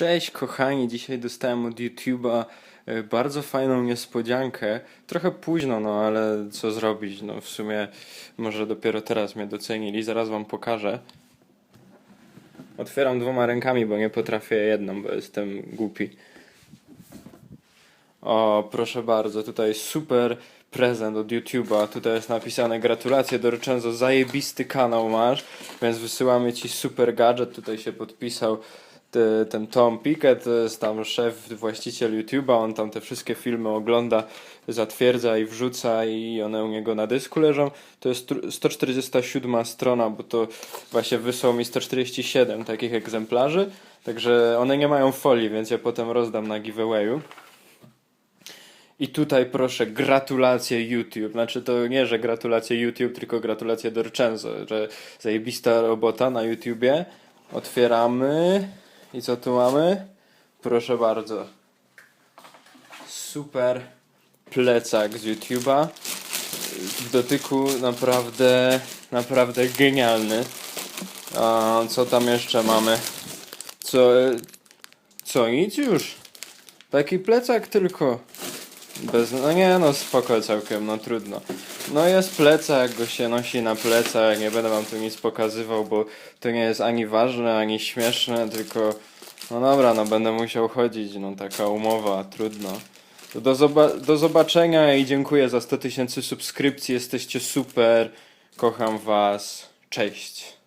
Cześć kochani, dzisiaj dostałem od YouTube'a e, bardzo fajną niespodziankę. Trochę późno, no ale co zrobić? No w sumie może dopiero teraz mnie docenili, zaraz wam pokażę. Otwieram dwoma rękami, bo nie potrafię jedną, bo jestem głupi. O, proszę bardzo, tutaj super prezent od YouTube'a. Tutaj jest napisane gratulacje Dorczenzo, zajebisty kanał masz, więc wysyłamy ci super gadżet. Tutaj się podpisał ten Tom Pickett, tam szef, właściciel YouTube'a, on tam te wszystkie filmy ogląda, zatwierdza i wrzuca i one u niego na dysku leżą. To jest tr- 147 strona, bo to właśnie wysłał mi 147 takich egzemplarzy, także one nie mają folii, więc ja potem rozdam na giveawayu. I tutaj proszę, gratulacje YouTube. Znaczy to nie, że gratulacje YouTube, tylko gratulacje Dorczenzo, że zajebista robota na YouTubie. Otwieramy. I co tu mamy? Proszę bardzo. Super plecak z YouTube'a. W dotyku naprawdę, naprawdę genialny. A co tam jeszcze mamy? Co, co nic już? Taki plecak tylko. Bez, no nie no spoko całkiem, no trudno. No jest plecak, go się nosi na plecach, nie będę wam tu nic pokazywał, bo to nie jest ani ważne, ani śmieszne, tylko no dobra, no będę musiał chodzić, no taka umowa, trudno. Do, zoba- do zobaczenia i dziękuję za 100 tysięcy subskrypcji, jesteście super, kocham was, cześć.